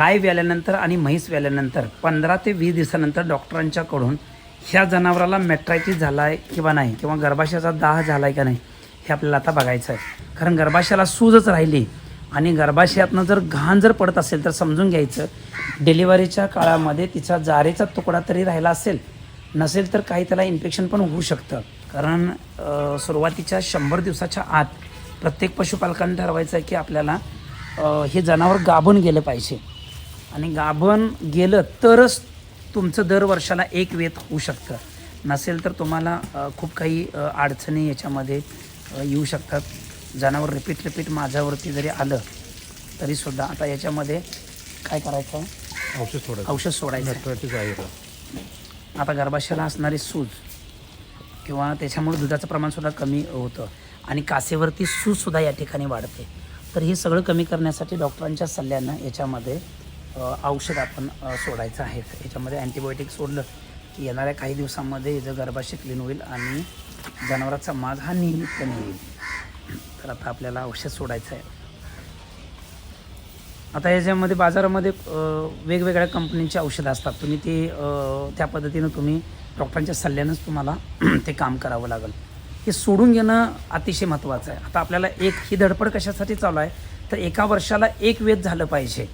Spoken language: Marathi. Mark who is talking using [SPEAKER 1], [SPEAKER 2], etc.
[SPEAKER 1] गाय व्याल्यानंतर आणि म्हैस व्याल्यानंतर पंधरा ते वीस दिवसानंतर डॉक्टरांच्याकडून ह्या जनावराला मेट्रायटिस झाला आहे किंवा नाही किंवा गर्भाशयाचा दाह झाला आहे का नाही हे आपल्याला आता बघायचं आहे. कारण गर्भाशयाला सूजच राहिली आणि गर्भाशयातनं जर घाण जर पडत असेल तर समजून घ्यायचं डिलिव्हरीच्या काळामध्ये तिचा जारेचा तुकडा तरी राहिला असेल नसेल तर काही त्याला इन्फेक्शन पण होऊ शकतं. कारण सुरुवातीच्या शंभर दिवसाच्या आत प्रत्येक पशुपालकांनी ठरवायचं आहे की आपल्याला हे जनावर गाभून गेलं पाहिजे. आणि गाभण गेलं तरच तुमचं दर वर्षाला एक वेत होऊ शकतं. नसेल तर तुम्हाला खूप काही अडचणी याच्यामध्ये येऊ शकतात. जनावर रिपीट रिपीट माझ्यावरती जरी आलं तरीसुद्धा आता याच्यामध्ये काय करायचं?
[SPEAKER 2] औषध सोडायचं.
[SPEAKER 1] औषध सोडायचं? आता गर्भाशयाला असणारी सूज किंवा त्याच्यामुळे दुधाचं प्रमाणसुद्धा कमी होतं आणि कासेवरती सूजसुद्धा या ठिकाणी वाढते. तर हे सगळं कमी करण्यासाठी डॉक्टरांच्या सल्ल्यानं याच्यामध्ये औषध आपण सोडायचं आहे. याच्यामध्ये अँटीबायोटिक सोडलं की येणाऱ्या काही दिवसांमध्ये याचं गर्भाशय क्लीन होईल आणि जनावराचा माज हा नियमितपणे येईल. तर आता आपल्याला औषध सोडायचं आहे. आता याच्यामध्ये बाजारामध्ये वेगवेगळ्या कंपनीची औषधं असतात. तुम्ही ते त्या पद्धतीनं तुम्ही डॉक्टरांच्या सल्ल्यानंच तुम्हाला ते काम करावं लागेल. हे सोडून घेणं अतिशय महत्त्वाचं आहे. आता आपल्याला एक ही धडपड कशासाठी चालू आहे? तर एका वर्षाला एक वेध झालं पाहिजे.